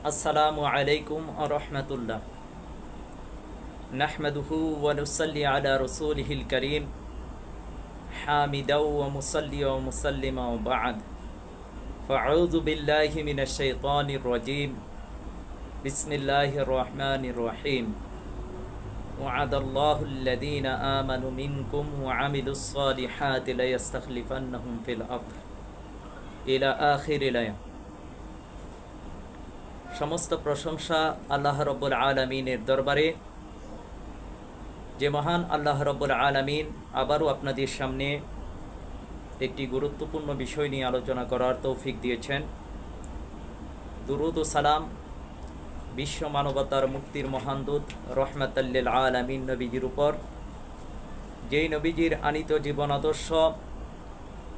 আসসালামু আলাইকুম আরহামতুল্লাহ নাহমাদুহু ওয়ানুসাল্লি আলা রসুলহিল করিম হামিদাউ ওয়া মুসাল্লি ওয়া মুসাল্লিমা ওয়া বা'দ فأعوذ بالله من الشيطان الرجيم بسم الله الرحمن الرحيم وعد الله الذين آمنوا منكم وعملوا الصالحات ليستخلفنهم في الأرض إلى آخر الآية সমস্ত প্রশংসা আল্লাহ রব্বুল আলমিনের দরবারে। যে মহান আল্লাহ রব্বুল আলমিন আবারও আপনাদের সামনে একটি গুরুত্বপূর্ণ বিষয় নিয়ে আলোচনা করার তৌফিক দিয়েছেন। দুরুদ ও সালাম বিশ্ব মানবতার মুক্তির মহান দূত রহমাতাল্লিল আলমিন নবীজির উপর। যেই নবীজির আনিত জীবন আদর্শ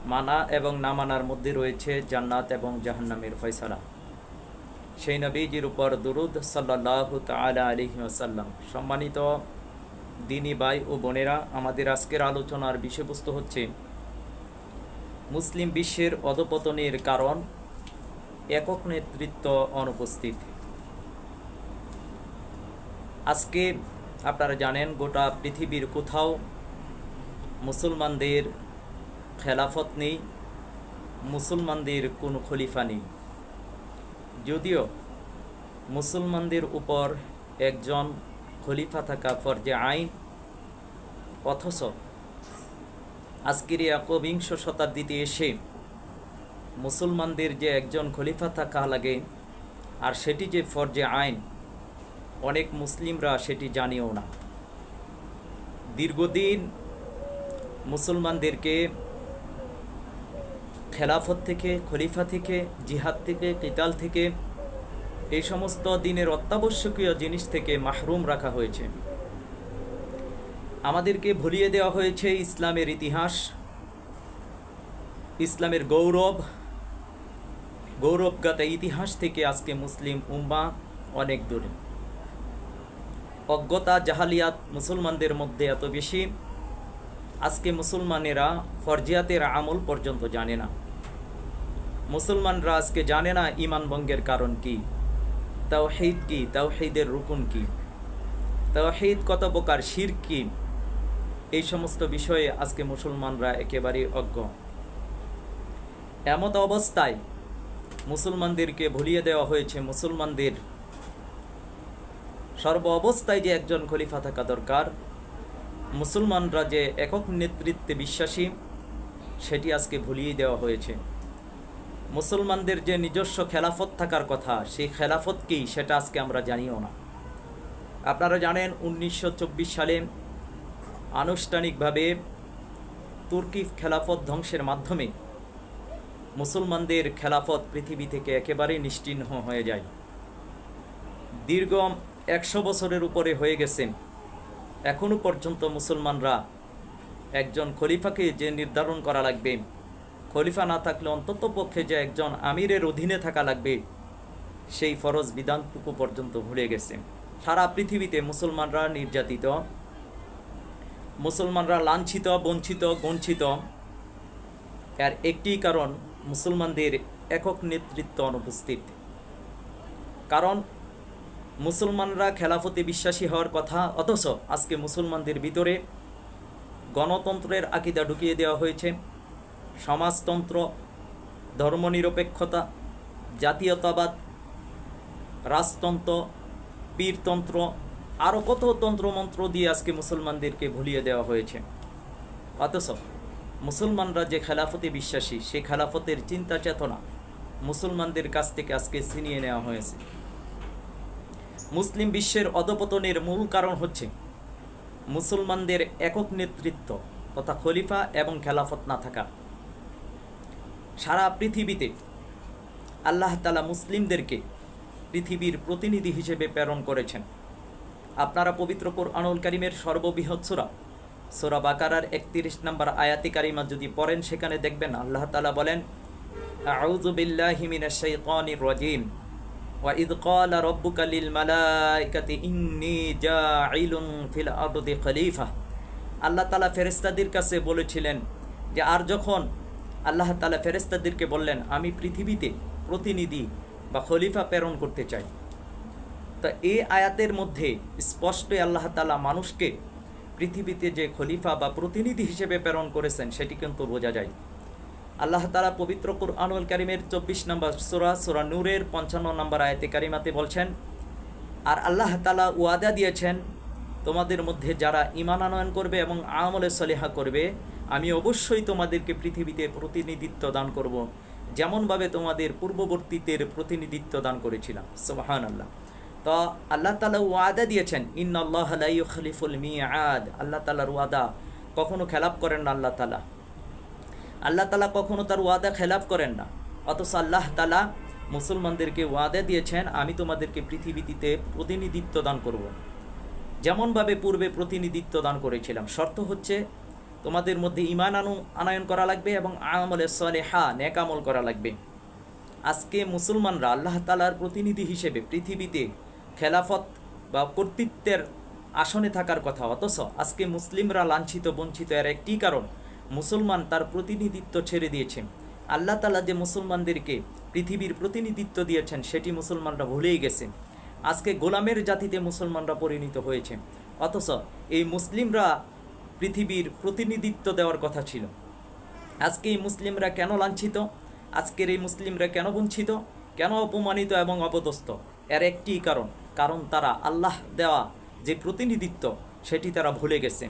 মানা এবং না মানার মধ্যে রয়েছে জান্নাত এবং জাহান্নামের ফয়সালা। সেই নবীজির উপর দুরুদ সাল্লাহ তালা আলহি আসাল্লাম সম্মানিত দিনী ভাই ও বোনেরা, আমাদের আজকের আলোচনার বিষয়বস্তু হচ্ছে মুসলিম বিশ্বের অধপতনের কারণ, একক নেতৃত্ব অনুপস্থিত। আজকে আপনারা জানেন, গোটা পৃথিবীর কোথাও মুসলমানদের খেলাফত নেই, মুসলমানদের কোনো খলিফা নেই। যদিও মুসলমানদের উপর একজন খলিফা থাকা ফরজে আইন, অথচ আজকের একবিংশ শতাব্দীতে এসে মুসলমানদের যে একজন খলিফা থাকা লাগে আর সেটি যে ফরজে আইন, অনেক মুসলিমরা সেটি জানিও না। দীর্ঘদিন মুসলমানদেরকে খেলাফত থেকে, খলিফা থেকে, জিহাদ থেকে, কিতাল থেকে, এই সমস্ত দিনের অত্যাবশ্যকীয় জিনিস থেকে মাহরুম রাখা হয়েছে। আমাদেরকে ভুলিয়ে দেওয়া হয়েছে ইসলামের ইতিহাস, ইসলামের গৌরব গৌরবগাতা ইতিহাস থেকে আজকে মুসলিম উম্মা অনেক দূরে। অজ্ঞতা, জাহালিয়াত মুসলমানদের মধ্যে এত বেশি, আজকে মুসলমানেরা ফরজিয়াতের আমল পর্যন্ত জানে না। মুসলমানরা আজকে জানে না ইমান ভঙ্গের কারণ কি? তাওহিদ কি? তাও তাওহিদের রুকুন কি? তাও তাওহিদ কত প্রকার? শির কি? এই সমস্ত বিষয়ে আজকে মুসলমানরা একেবারেই অজ্ঞ। এমত অবস্থায় মুসলমানদেরকে ভুলিয়ে দেওয়া হয়েছে মুসলমানদের। সর্ব অবস্থায় যে একজন খলিফা থাকা দরকার, মুসলমানরা যে একক নেতৃত্বে বিশ্বাসী, সেটি আজকে ভুলিয়ে দেওয়া হয়েছে। মুসলমানদের যে নিজস্ব খেলাফত থাকার কথা, সেই খেলাফত কি সেটা আজকে আমরা জানিও না। আপনারা জানেন, উনিশশো চব্বিশ সালে আনুষ্ঠানিকভাবে তুর্কি খেলাফত ধ্বংসের মাধ্যমে মুসলমানদের খেলাফত পৃথিবী থেকে একেবারেই নিশ্চিহ্ন হয়ে যায়। দীর্ঘ একশো বছরের উপরে হয়ে গেছেন এখনও পর্যন্ত মুসলমানরা একজন খলিফাকে যে নির্ধারণ করা লাগবে খলিফা না থাকলে অন্তত পক্ষে যে একজন আমিরের অধীনে থাকা লাগবে, সেই ফরজ বিধানটুকু পর্যন্ত ভুলে গেছে। সারা পৃথিবীতে মুসলমানরা নির্যাতিত, মুসলমানরা লাঞ্ছিত, বঞ্চিত গঞ্ছিত এর একটি কারণ, মুসলমানদের একক নেতৃত্ব অনুপস্থিত। কারণ, মুসলমানরা খেলাফতে বিশ্বাসী হওয়ার কথা, অথচ আজকে মুসলমানদের ভিতরে গণতন্ত্রের আকিদা ঢুকিয়ে দেওয়া হয়েছে। সমাজতন্ত্র, ধর্মনিরপেক্ষতা, জাতীয়তাবাদ, রাজতন্ত্র, পীরতন্ত্র আরও কত তন্ত্রমন্ত্র দিয়ে আজকে মুসলমানদেরকে ভুলিয়ে দেওয়া হয়েছে। অথচ মুসলমানরা যে খেলাফতে বিশ্বাসী সেই খেলাফতের চিন্তা চেতনা মুসলমানদের কাছ থেকে আজকে ছিনিয়ে নেওয়া হয়েছে। মুসলিম বিশ্বের অধপতনের মূল কারণ হচ্ছে মুসলমানদের একক নেতৃত্ব তথা খলিফা এবং খেলাফত না থাকা। সারা পৃথিবীতে আল্লাহ তালা মুসলিমদেরকে পৃথিবীর প্রতিনিধি হিসেবে প্রেরণ করেছেন আপনারা পবিত্র কোরআনুল করিমের সর্ববৃহৎ সোরা সোরা বাকারার একত্রিশ নম্বর আয়াতি কারিমা যদি পড়েন সেখানে দেখবেন আল্লাহ তালা বলেন আউযু বিল্লাহি মিনাশ শাইতানির রাজিম وإذ قال ربك للملائكة إني جاعل في الأرض خليفة আল্লাহ তালা ফেরেস্তাদের কাছে বলেছিলেন যে আর যখন আল্লাহ তালা ফেরেস্তাদেরকে বললেন, আমি পৃথিবীতে প্রতিনিধি বা খলিফা প্রেরণ করতে চাই। তা এই আয়াতের মধ্যে স্পষ্টই আল্লাহ তালা মানুষকে পৃথিবীতে যে খলিফা বা প্রতিনিধি হিসেবে প্রেরণ করেছেন, সেটি কিন্তু বোঝা যায়। আল্লাহ তালা পবিত্র কুরআনুল কারিমের চব্বিশ নম্বর সুরা সুরা নূরের পঞ্চান্ন নম্বর আয়তে কারিমাতে বলছেন, আর আল্লাহ তালা ওয়াদা দিয়েছেন, তোমাদের মধ্যে যারা ইমান আনয়ন করবে এবং আমলে সলেহা করবে আমি অবশ্যই তোমাদেরকে পৃথিবীতে প্রতিনিধিত্ব দান করব, যেমনভাবে তোমাদের পূর্ববর্তীদের প্রতিনিধিত্ব দান করেছিলাম। সুবাহান আল্লাহ তো আল্লাহ তালা ওয়াদা দিয়েছেন ইন আল্লাহ খলিফুল মিয়াদ আল্লাহ তালার ওয়াদা কখনো খেলাপ করেন না আল্লাহ তালা আল্লাহ তালা কখনো তার ওয়াদা খেলাপ করেন না। অথচ আল্লাহ তালা মুসলমানদেরকে ওয়াদা দিয়েছেন, আমি তোমাদেরকে পৃথিবীতে প্রতিনিধিত্ব দান করব। যেমনভাবে পূর্বে প্রতিনিধিত্ব দান করেছিলাম। শর্ত হচ্ছে তোমাদের মধ্যে ইমান আনু, আনায়ন করা লাগবে এবং আমলে সলেহা নেকামল করা লাগবে। আজকে মুসলমানরা আল্লাহ তালার প্রতিনিধি হিসেবে পৃথিবীতে খেলাফত বা কর্তৃত্বের আসনে থাকার কথা। অথচ আজকে মুসলিমরা লাঞ্ছিত, বঞ্চিত এর একটি কারণ, মুসলমান তার প্রতিনিধিত্ব ছেড়ে দিয়েছেন। আল্লাহ তালা যে মুসলমানদেরকে পৃথিবীর প্রতিনিধিত্ব দিয়েছেন, সেটি মুসলমানরা ভুলেই গেছেন। আজকে গোলামের জাতিতে মুসলমানরা পরিণত হয়েছে অথচ এই মুসলিমরা পৃথিবীর প্রতিনিধিত্ব দেওয়ার কথা ছিল। আজকে এই মুসলিমরা কেন লাঞ্ছিত? আজকের এই মুসলিমরা কেন বঞ্চিত? কেন অপমানিত এবং অপদস্থ? এর একটি কারণ কারণ তারা আল্লাহ দেওয়া যে প্রতিনিধিত্ব, সেটি তারা ভুলে গেছে।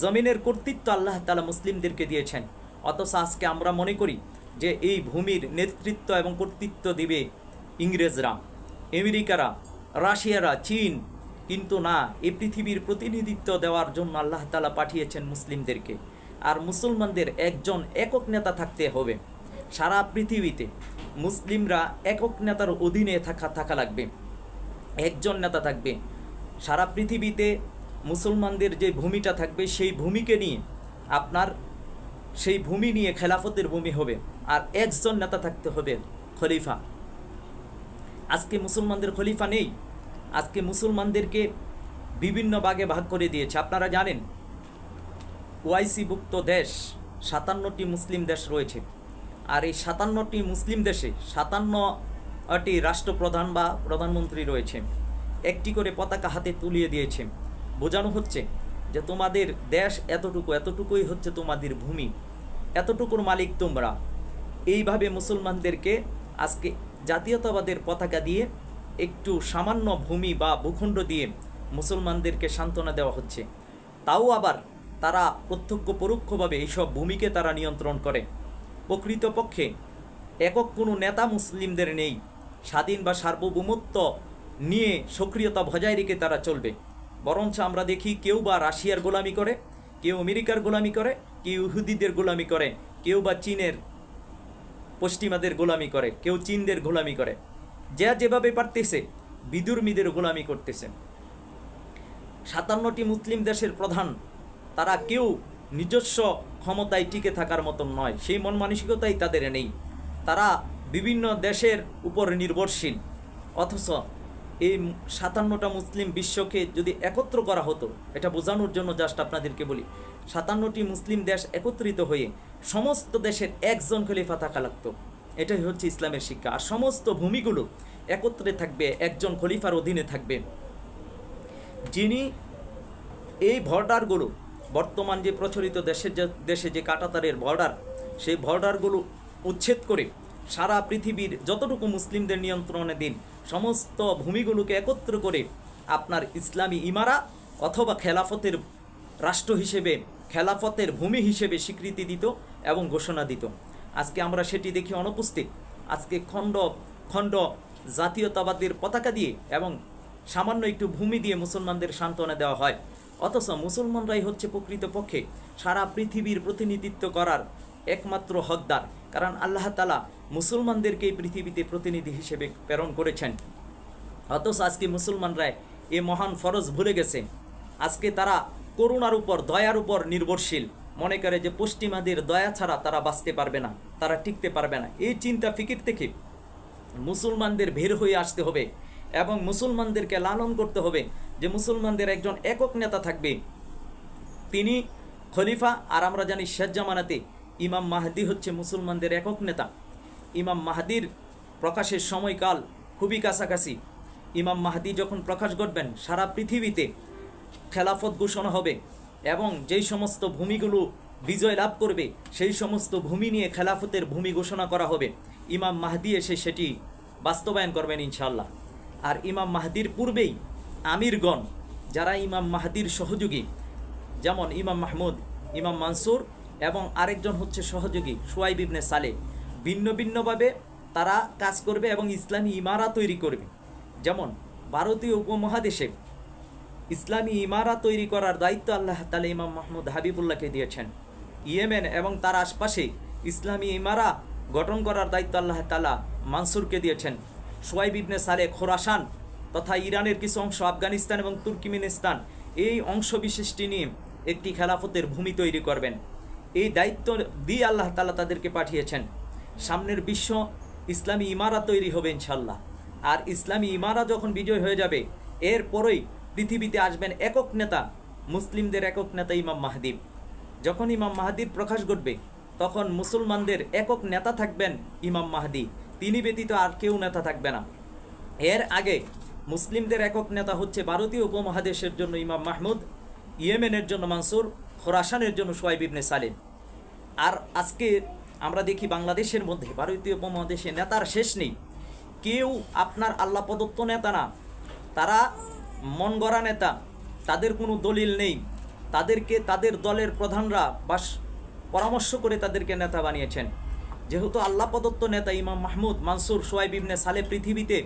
জমিনের কর্তৃত্ব আল্লাহ তালা মুসলিমদেরকে দিয়েছেন। অথচ আজকে আমরা মনে করি যে এই ভূমির নেতৃত্ব এবং কর্তৃত্ব দিবে ইংরেজরা, আমেরিকারা, রাশিয়ারা, চীন কিন্তু না এই পৃথিবীর প্রতিনিধিত্ব দেওয়ার জন্য আল্লাহ তালা পাঠিয়েছেন মুসলিমদেরকে। আর মুসলমানদের একজন একক নেতা থাকতে হবে। সারা পৃথিবীতে মুসলিমরা একক নেতার অধীনে থাকা থাকা লাগবে। একজন নেতা থাকবে। সারা পৃথিবীতে মুসলমানদের যে ভূমিটা থাকবে, সেই ভূমিকে নিয়ে আপনার সেই ভূমি নিয়ে খেলাফতের ভূমি হবে। আর একজন নেতা থাকতে হবে খলিফা। আজকে মুসলমানদের খলিফা নেই। আজকে মুসলমানদেরকে বিভিন্ন ভাগে ভাগ করে দিয়েছে। আপনারা জানেন, ওয়াইসিভুক্ত দেশ সাতান্নটি মুসলিম দেশ রয়েছে। আর এই সাতান্নটি মুসলিম দেশে সাতান্নটি রাষ্ট্রপ্রধান বা প্রধানমন্ত্রী রয়েছে। একটি করে পতাকা হাতে তুলিয়ে দিয়েছে। বোঝানো হচ্ছে যে তোমাদের দেশ এতটুকু, এতটুকুই হচ্ছে তোমাদের ভূমি, এতটুকুর মালিক তোমরা। এইভাবে মুসলমানদেরকে আজকে জাতীয়তাবাদের পতাকা দিয়ে একটু সামান্য ভূমি বা ভূখণ্ড দিয়ে মুসলমানদেরকে সান্ত্বনা দেওয়া হচ্ছে। তাও আবার তারা প্রত্যক্ষ পরোক্ষভাবে এইসব ভূমিকে তারা নিয়ন্ত্রণ করে। প্রকৃতপক্ষে একক কোনো নেতা মুসলিমদের নেই। স্বাধীন বা সার্বভৌমত্ব নিয়ে সক্রিয়তা বজায় রেখে তারা চলবে। বরঞ্চ আমরা দেখি কেউ বা রাশিয়ার গোলামি করে, কেউ আমেরিকার গোলামি করে, কেউ ইহুদিদের গোলামি করে, কেউ বা চীনের পশ্চিমাদের গোলামি করে, কেউ চীনদের গোলামি করে। যে যেভাবে পারতেছে, বিদুর্মীদের গোলামি করতেছে। সাতান্নটি মুসলিম দেশের প্রধান, তারা কেউ নিজস্ব ক্ষমতায় টিকে থাকার মতন নয়, সেই মন মানসিকতাই তাদের নেই। তারা বিভিন্ন দেশের উপর নির্ভরশীল। অথচ এই সাতান্নটা মুসলিম বিশ্বকে যদি একত্র করা হতো, এটা বোঝানোর জন্য জাস্ট আপনাদেরকে বলি, সাতান্নটি মুসলিম দেশ একত্রিত হয়ে সমস্ত দেশের একজন খলিফা থাকা লাগতো। এটাই হচ্ছে ইসলামের শিক্ষা। আর সমস্ত ভূমিগুলো একত্রে থাকবে, একজন খলিফার অধীনে থাকবে। যিনি এই বর্ডারগুলো, বর্তমান যে প্রচলিত দেশের যে, দেশে যে কাটাতারের বর্ডার, সেই বর্ডারগুলো উচ্ছেদ করে সারা পৃথিবীর যতটুকু মুসলিমদের নিয়ন্ত্রণে দিন, সমস্ত ভূমিগুলোকে একত্র করে আপনার ইসলামী ইমারা অথবা খেলাফতের রাষ্ট্র হিসেবে, খেলাফতের ভূমি হিসেবে স্বীকৃতি দিত এবং ঘোষণা দিত। আজকে আমরা সেটি দেখি অনুপস্থিত। আজকে খণ্ড খণ্ড জাতীয়তাবাদের পতাকা দিয়ে এবং সামান্য একটু ভূমি দিয়ে মুসলমানদের সান্ত্বনা দেওয়া হয়। অথচ মুসলমানরাই হচ্ছে প্রকৃতপক্ষে সারা পৃথিবীর প্রতিনিধিত্ব করার একমাত্র হকদার। কারণ আল্লাহ তালা মুসলমানদেরকে এই পৃথিবীতে প্রতিনিধি হিসেবে প্রেরণ করেছেন। অথচ আজকে মুসলমানরা এ মহান ফরজ ভুলে গেছে। আজকে তারা করুণার উপর, দয়ার উপর নির্ভরশীল। মনে করে যে পশ্চিমাদের দয়া ছাড়া তারা বাঁচতে পারবে না, তারা টিকতে পারবে না। এই চিন্তা ফিকির থেকে মুসলমানদের বের হয়ে আসতে হবে এবং মুসলমানদেরকে লালন করতে হবে যে মুসলমানদের একজন একক নেতা থাকবে। তিনি খলিফা আর আমরা জানি শেষ জামানাতে ইমাম মাহাদি হচ্ছে মুসলমানদের একক নেতা। ইমাম মাহাদির প্রকাশের সময়কাল খুবই কাছাকাছি। ইমাম মাহাদি যখন প্রকাশ ঘটবেন, সারা পৃথিবীতে খেলাফত ঘোষণা হবে। এবং যেই সমস্ত ভূমিগুলো বিজয় লাভ করবে, সেই সমস্ত ভূমি নিয়ে খেলাফতের ভূমি ঘোষণা করা হবে। ইমাম মাহদি এসে সেটি বাস্তবায়ন করবেন ইনশাল্লাহ আর ইমাম মাহদির পূর্বেই আমিরগণ, যারা ইমাম মাহদির সহযোগী, যেমন ইমাম মাহমুদ, ইমাম মানসুর এবং আরেকজন হচ্ছে সহযোগী, সোয়াইব ইবনে সালে। ভিন্ন ভিন্নভাবে তারা কাজ করবে এবং ইসলামী ইমারা তৈরি করবে। যেমন, ভারতীয় উপমহাদেশে ইসলামী ইমারা তৈরি করার দায়িত্ব আল্লাহ তালা ইমাম মাহমুদ হাবিবুল্লাহকে দিয়েছেন। ইয়েমেন এবং তার আশপাশে ইসলামী ইমারা গঠন করার দায়িত্ব আল্লাহ তালা মানসুরকে দিয়েছেন। সোয়াইব ইবনে সালে খোরাসান তথা ইরানের কিছু অংশ আফগানিস্তান এবং তুর্কিমিনিস্তান এই অংশ বিশিষ্টি নিয়ে একটি খেলাফতের ভূমি তৈরি করবেন। এই দায়িত্ব দিয়ে আল্লাহ তালা তাদেরকে পাঠিয়েছেন। সামনের বিশ্ব ইসলামী ইমারা তৈরি হবে ইনশাল্লাহ আর ইসলামী ইমারা যখন বিজয় হয়ে যাবে, এরপরই পৃথিবীতে আসবেন একক নেতা, মুসলিমদের একক নেতা ইমাম মাহদিব যখন ইমাম মাহাদির প্রকাশ ঘটবে, তখন মুসলমানদের একক নেতা থাকবেন ইমাম মাহদি। তিনি ব্যতীত আর কেউ নেতা থাকবে না। এর আগে মুসলিমদের একক নেতা হচ্ছে ভারতীয় উপমহাদেশের জন্য ইমাম মাহমুদ, ইয়েমেনের জন্য মানসুর, খোরাসানের জন্য সোয়াইব ইবনে সালিম। আর আজকে আমরা দেখি বাংলাদেশের মধ্যে, ভারতীয় উপমহাদেশে নেতার শেষ নেই। কেউ আপনার আল্লাহ প্রদত্ত নেতা না। তারা মন গড়া নেতা, তাদের কোনো দলিল নেই। তাদেরকে তাদের দলের প্রধানরা বাস পরামর্শ করে তাদেরকে নেতা বানিয়েছেন। যেহেতু আল্লাহ প্রদত্ত নেতা ইমাম মাহমুদ মানসুর সোয়াইব ইবনে সালে পৃথিবীতে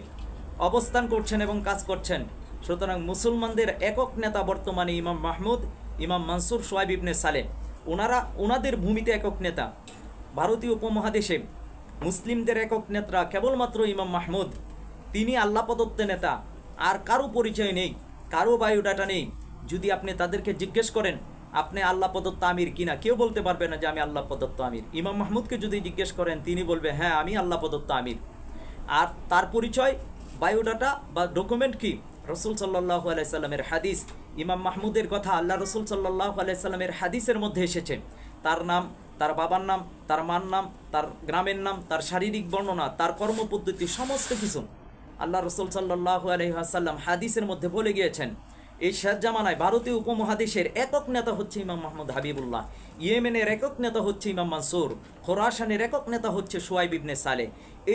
অবস্থান করছেন এবং কাজ করছেন, সুতরাং মুসলমানদের একক নেতা বর্তমানে ইমাম মাহমুদ, ইমাম মানসুর সোয়াইব ইবনে সালে ওনারা ওনাদের ভূমিতে একক নেতা। ভারতীয় উপমহাদেশে মুসলিমদের একক নেতা কেবলমাত্র ইমাম মাহমুদ, তিনি আল্লাহ প্রদত্ত নেতা। আর কারও পরিচয় নেই, কারও বায়োডাটা নেই। যদি আপনি তাদেরকে জিজ্ঞেস করেন, আপনি আল্লাহ প্রদত্ত আমির কিনা? কেউ বলতে পারবে না যে, আমি আল্লাহ প্রদত্ত আমির। ইমাম মাহমুদকে যদি জিজ্ঞেস করেন, তিনি বলবে হ্যাঁ আমি আল্লাহ প্রদত্ত আমির। আর তার পরিচয় বায়োডাটা বা ডকুমেন্ট কি? রসুল সাল্লাহ আলাইসাল্লামের হাদিস। ইমাম মাহমুদের কথা আল্লাহ রসুল সাল্লাহ আলাইসাল্লামের হাদিসের মধ্যে এসেছে। তার নাম, তার বাবার নাম, তার মার নাম, তার গ্রামের নাম, তার শারীরিক বর্ণনা, তার কর্মপদ্ধতি, সমস্ত কিছু। আল্লাহ রসুল সাল্লাহ আলহিহাসাল্লাম হাদিসের মধ্যে বলে গিয়েছেন, এই শেষ জামানায় ভারতীয় উপমহাদেশের একক নেতা হচ্ছে ইমাম মাহমুদ হাবিবুল্লাহ, ইয়েমেনের একক নেতা হচ্ছে ইমাম মানসুর, খোরাসানের একক নেতা হচ্ছে সোয়াইব ইবনে সালে।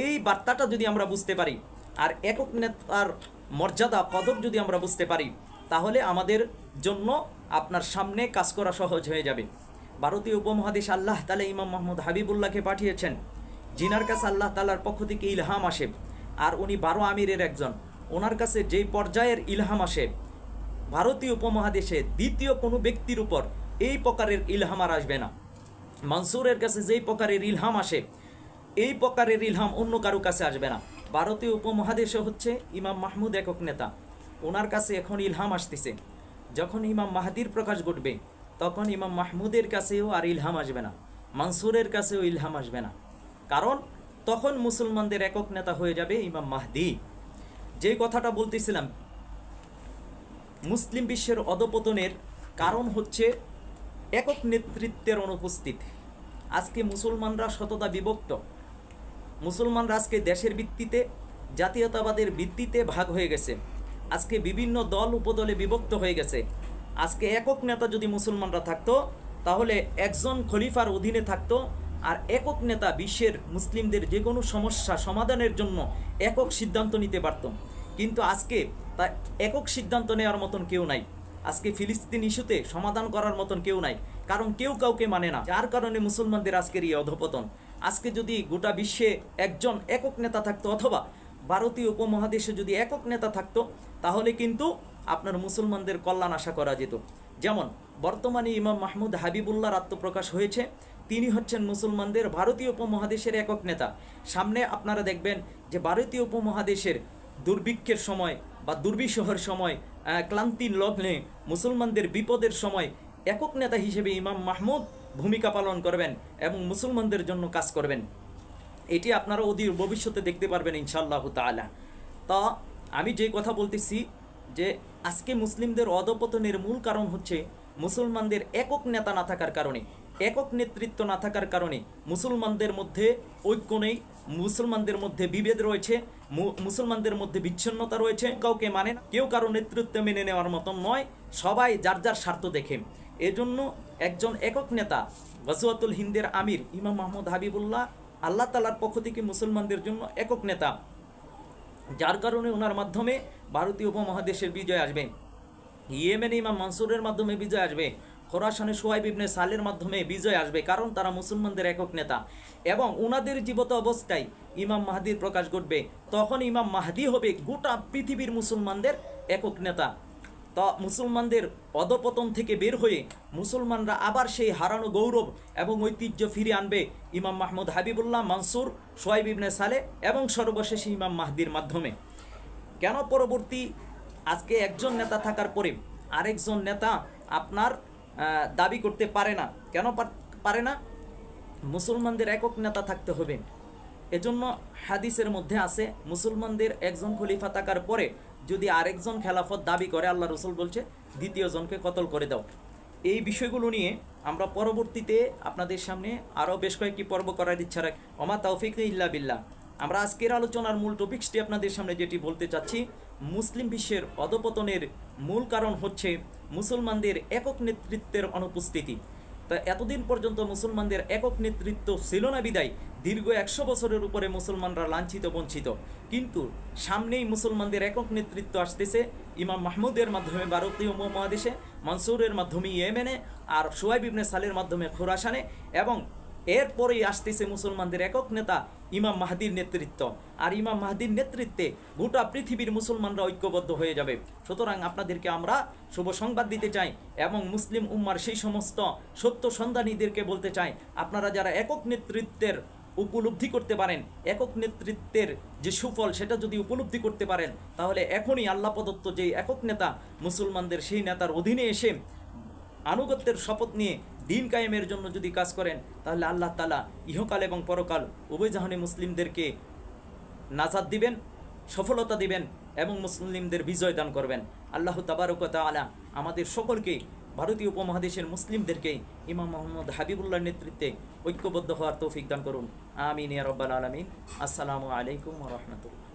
এই বার্তাটা যদি আমরা বুঝতে পারি, আর একক নেতার মর্যাদা, কদর যদি আমরা বুঝতে পারি, তাহলে আমাদের জন্য আপনার সামনে কাজ করা সহজ হয়ে যাবে। ভারতীয় উপমহাদেশ আল্লাহ তালা ইমাম মাহমুদ হাবিবুল্লাহকে পাঠিয়েছেন। জিনার কাছে আল্লাহ তালার পক্ষ থেকে ইলহাম আসে। আর উনি বারো আমিরের একজন। ওনার কাছে যেই পর্যায়ের ইলহাম আসে, ভারতীয় উপমহাদেশে দ্বিতীয় কোনো ব্যক্তির উপর এই প্রকারের ইলহাম আর আসবে না। মানসুরের কাছে যেই প্রকারের ইলহাম আসে, এই প্রকারের ইলহাম অন্য কারও কাছে আসবে না। ভারতীয় উপমহাদেশে হচ্ছে ইমাম মাহমুদ একক নেতা। ওনার কাছে এখন ইলহাম আসতেছে। যখন ইমাম মাহাদির প্রকাশ ঘটবে, তখন ইমাম মাহমুদের কাছেও আর ইলহাম আসবে না। মানসুরের কাছেও ইলহাম আসবে না। কারণ তখন মুসলমানদের একক নেতা হয়ে যাবে ইমাম মাহদি। যে কথাটা বলতেছিলাম, মুসলিম বিশ্বের অধপতনের কারণ হচ্ছে একক নেতৃত্বের অনুপস্থিত। আজকে মুসলমানরা শততা বিভক্ত। মুসলমানরা আজকে দেশের ভিত্তিতে, জাতীয়তাবাদের ভিত্তিতে ভাগ হয়ে গেছে। আজকে বিভিন্ন দল উপদলে বিভক্ত হয়ে গেছে। আজকে একক নেতা যদি মুসলমানরা থাকতো, তাহলে একজন খলিফার অধীনে থাকতো আর একক নেতা বিশ্বের মুসলিমদের যে কোনো সমস্যা সমাধানের জন্য একক সিদ্ধান্ত নিতে পারত। কিন্তু আজকে তা একক সিদ্ধান্ত নেওয়ার মতন কেউ নাই। আজকে ফিলিস্তিন ইস্যুতে সমাধান করার মতন কেউ নাই। কারণ কেউ কাউকে মানে না। যার কারণে মুসলমানদের আজকের এই অধপতন। আজকে যদি গোটা বিশ্বে একজন একক নেতা থাকতো অথবা ভারতীয় উপমহাদেশে যদি একক নেতা থাকতো, তাহলে কিন্তু আপনার মুসলমানদের কল্যাণ আশা করা যেত। যেমন বর্তমানে ইমাম মাহমুদ হাবিবুল্লাহর আত্মপ্রকাশ হয়েছে। তিনি হচ্ছেন মুসলমানদের ভারতীয় উপমহাদেশের একক নেতা। সামনে আপনারা দেখবেন যে ভারতীয় উপমহাদেশের দুর্ভিক্ষের সময় বা দুর্বিষহের সময় আহ, ক্লান্তির লগ্নে মুসলমানদের বিপদের সময় একক নেতা হিসেবে ইমাম মাহমুদ ভূমিকা পালন করবেন এবং মুসলমানদের জন্য কাজ করবেন। এটি আপনারা অধীর ভবিষ্যতে দেখতে পারবেন ইনশাআল্লাহ তাআলা। তা আমি যে কথা বলতেছি যে আজকে মুসলিমদের অধপতনের মূল কারণ হচ্ছে মুসলমানদের একক নেতা না থাকার কারণে। একক নেতৃত্ব না থাকার কারণে মুসলমানদের মধ্যে ঐক্য নেই, মুসলমানদের মধ্যে বিভেদ রয়েছে মুসলমানদের মধ্যে বিচ্ছিন্নতা রয়েছে, কাউকে মানে কেউ কারও নেতৃত্ব মেনে নেওয়ার মতন নয়, সবাই যার যার স্বার্থ দেখে। এজন্য একজন একক নেতা গজওয়াতুল হিন্দের আমির ইমাম মাহমুদ হাবিবুল্লাহ, আল্লাহ তালার পক্ষ থেকে মুসলমানদের জন্য একক নেতা। যার কারণে ওনার মাধ্যমে ভারতীয় উপমহাদেশের বিজয় আসবে। ইয়েমেন ইমাম মানসুরের মাধ্যমে বিজয় আসবে। খোরাসানে সোয়াইব ইবনে সালের মাধ্যমে বিজয় আসবে কারণ তারা মুসলমানদের একক নেতা। এবং ওনাদের জীবত অবস্থায় ইমাম মাহাদির প্রকাশ ঘটবে। তখন ইমাম মাহাদি হবে গোটা পৃথিবীর মুসলমানদের একক নেতা। তা মুসলমানদের অধপতন থেকে বের হয়ে মুসলমানরা আবার সেই হারানো গৌরব এবং ঐতিহ্য ফিরে আনবে ইমাম মাহমুদ হাবিবুল্লাহ, মানসুর সোয়াইব ইবনে সালে এবং সর্বশেষ ইমাম মাহদির মাধ্যমে। কেন পরবর্তী আজকে একজন নেতা থাকার পরে আরেকজন নেতা আপনার দাবি করতে পারে না। কেন পার- না? মুসলমানদের একক নেতা থাকতে হবে। এজন্য হাদিসের মধ্যে আছে, মুসলমানদের একজন খলিফা থাকার পরে যদি আরেকজন খেলাফত দাবি করে, আল্লাহ রসুল বলছে দ্বিতীয় জনকে কতল করে দাও। এই বিষয়গুলো নিয়ে আমরা পরবর্তীতে আপনাদের সামনে আরও বেশ কয়েকটি পর্ব করার ইচ্ছা রাখি অমা তৌফিক ইল্লা বিল্লাহ। আমরা আজকের আলোচনার মূল টপিক্সটি আপনাদের সামনে যেটি বলতে চাচ্ছি, মুসলিম বিশ্বের অধপতনের মূল কারণ হচ্ছে মুসলমানদের একক নেতৃত্বের অনুপস্থিতি। তা এতদিন পর্যন্ত মুসলমানদের একক নেতৃত্ব ছিল না বিদায়, দীর্ঘ একশো বছরের উপরে মুসলমানরা লাঞ্ছিত, বঞ্চিত। কিন্তু সামনেই মুসলমানদের একক নেতৃত্ব আসতেছে ইমাম মাহমুদের মাধ্যমে, ভারতীয় উপমহাদেশে মনসুরের মাধ্যমে ইয়েমেনে, আর সোয়াইব ইবনে সালের মাধ্যমে খোরাসানে এবং এরপরেই আসতেছে মুসলমানদের একক নেতা ইমাম মাহাদির নেতৃত্ব। আর ইমাম মাহাদির নেতৃত্বে গোটা পৃথিবীর মুসলমানরা ঐক্যবদ্ধ হয়ে যাবে। সুতরাং আপনাদেরকে আমরা শুভ সংবাদ দিতে চাই এবং মুসলিম উম্মার সেই সমস্ত সত্য সন্ধানীদেরকে বলতে চাই। আপনারা যারা একক নেতৃত্বের উপলব্ধি করতে পারেন, একক নেতৃত্বের যে সুফল সেটা যদি উপলব্ধি করতে পারেন, তাহলে এখনই আল্লাহ প্রদত্ত যে একক নেতা মুসলমানদের সেই নেতার অধীনে এসে আনুগত্যের শপথ নিয়ে দিন কায়েমের জন্য যদি কাজ করেন, তাহলে আল্লাহ তালা ইহকাল এবং পরকাল উভয় জাহানে মুসলিমদেরকে নাজাদ দিবেন, সফলতা দিবেন এবং মুসলিমদের বিজয় দান করবেন। আল্লাহ তাবারকতা আলা আমাদের সকলকে ভারতীয় উপমহাদেশের মুসলিমদেরকে ইমাম মোহাম্মদ হাবিবুল্লাহর নেতৃত্বে ঐক্যবদ্ধ হওয়ার তৌফিক দান করুন। আমিন রব্বাল আলমিন। আসসালামু আলাইকুম রহমতুল্লাহ।